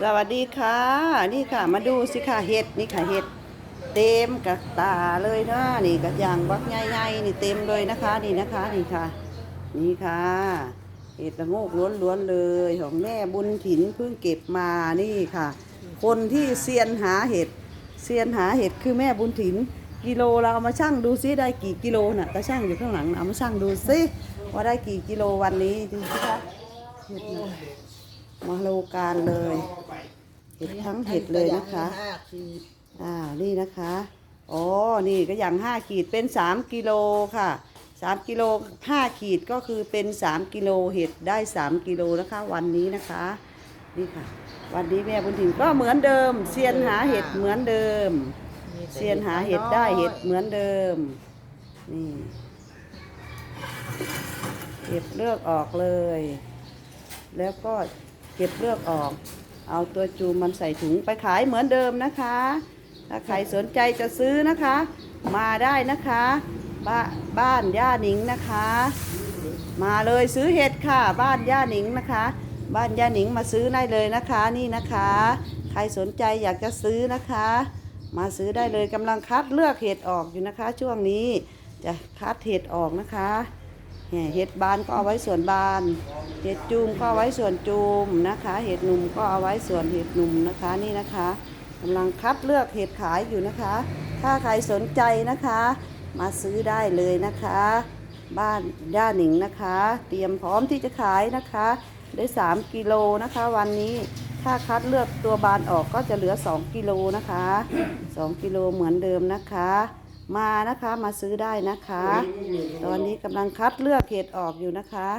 สวัสดีค่ะ นี่ค่ะ มาดูสิค่ะเห็ดนี่ค่ะเห็ด เต็มกับตาเลยนะนี่กระยางบักใหญ่ๆนี่เต็มเลยนะคะนี่นะคะนี่ค่ะ นี่ค่ะเห็ดละโงกล้วนๆเลยของแม่บุญถินเพิ่งเก็บมานี่ค่ะ คนที่เซียนหาเห็ดเซียนหาเห็ดคือแม่บุญถินกิโลเราเอามาชั่งดูซิได้กี่กิโลน่ะตาช่างอยู่ข้างหลังนะเอามาชั่งดูซิว่าได้กี่กิโลวันนี้ดูสิคะเห็ดนะ มาโลการเลย เห็ดทั้งเห็ดเลยนะคะอ่านี่นะคะอ๋อนี่ก็อย่างห้าขีดเป็นสามกิโลค่ะสามกิโลห้าขีดก็คือเป็นสามกิโลเห็ดได้สามกิโลนะคะ วันนี้นะคะนี่ค่ะ วันนี้แม่บุญถิ่นก็เหมือนเดิมเซียนหาเห็ดเหมือนเดิมมีแต่เซียนหาเห็ดได้เห็ดเหมือนเดิมนี่เก็บเลือกออกเลย แล้วก็ ก็บเลือกออก เอาตัวจูมันใส่ถุงไปขายเหมือนเดิมนะคะ ถ้าใครสนใจจะซื้อนะคะ มาได้นะคะบ้าบ้านย่าหนิงนะคะ มาเลยซื้อเห็ดค่ะ บ้านย่าหนิงนะคะ บ้านย่าหนิงมาซื้อได้เลยนะคะนี่นะคะ ใครสนใจอยากจะซื้อนะคะ มาซื้อได้เลยกำลังคัดเลือกเห็ดออกอยู่นะคะ ช่วงนี้จะคัดเห็ดออกนะคะเห็ดบานก็เอาไว้ส่วนบาน เห็ดจูมก็เอาไว้ส่วนจูมนะคะ เห็ดหนุ่มก็เอาไว้ส่วนเห็ดหนุ่มนะคะนี่นะคะกำลังคัดเลือกเห็ดขายอยู่นะคะ ถ้าใครสนใจนะคะ มาซื้อได้เลยนะคะ บ้านย่าหนิงนะคะ เตรียมพร้อมที่จะขายนะคะ ได้ 3 กิโลนะคะ วันนี้ถ้าคัดเลือกตัวบานออกก็จะเหลือ 2 กิโลนะคะ 2 กิโลเหมือนเดิมนะคะ มานะคะมาซื้อได้นะคะ ตอนนี้กำลังคัดเลือกเห็ดออกอยู่นะคะ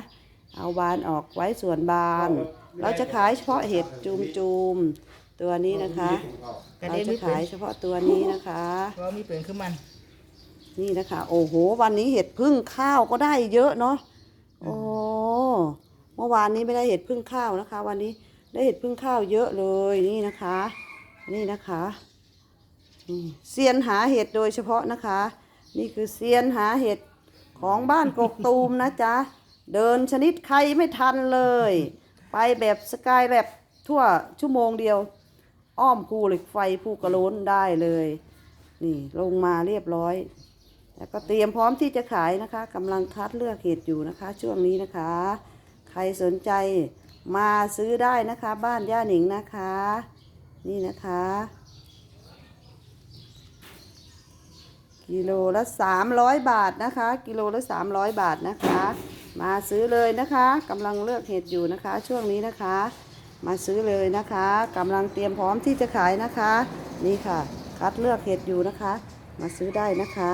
เอาบานออกไว้ส่วนบาน เราจะขายเฉพาะเห็ดจูมจูมๆตัวนี้นะคะ เราจะขายเฉพาะตัวนี้นะคะเพราะมีเปลืองขึ้นมัน นี่นะคะ โอ้โห วันนี้เห็ดพึ่งข้าวก็ได้เยอะเนาะโอ้เมื่อวานนี้ไม่ได้เห็ดพึ่งข้าวนะคะ วันนี้ได้เห็ดพึ่งข้าวเยอะเลยนี่นะคะ นี่นะคะนี่เซียนหาเห็ดโดยเฉพาะนะคะ นี่คือเซียนหาเห็ดของบ้านกกตูมนะจ๊ะ เดินชนิดใครไม่ทันเลย ไปแบบสกายแบบทั่วชั่วโมงเดียว อ้อมภูเหล็กไฟภูกระโล้นได้เลย นี่ลงมาเรียบร้อยแล้วก็เตรียมพร้อมที่จะขายนะคะกำลังคัดเลือกเห็ดอยู่นะคะ ช่วงนี้นะคะ ใครสนใจมาซื้อได้นะคะ บ้านย่าหนิงนะคะ นี่นะคะ กิโลละ300บาทนะคะ กิโลละ300บาทนะคะ มาซื้อเลยนะคะกำลังเลือกเห็ดอยู่นะคะ ช่วงนี้นะคะ มาซื้อเลยนะคะกำลังเตรียมพร้อมที่จะขายนะคะ นี่ค่ะ คัดเลือกเห็ดอยู่นะคะ มาซื้อได้นะคะ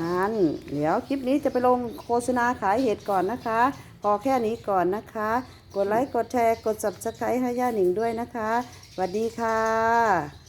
ฮันเดี๋ยวคลิปนี้จะไปลงโฆษณาขายเห็ดก่อนนะคะ พอแค่นี้ก่อนนะคะ กดไลค์กดแชร์กด subscribe ให้ย่าหนิงด้วยนะคะสวัสดีค่ะ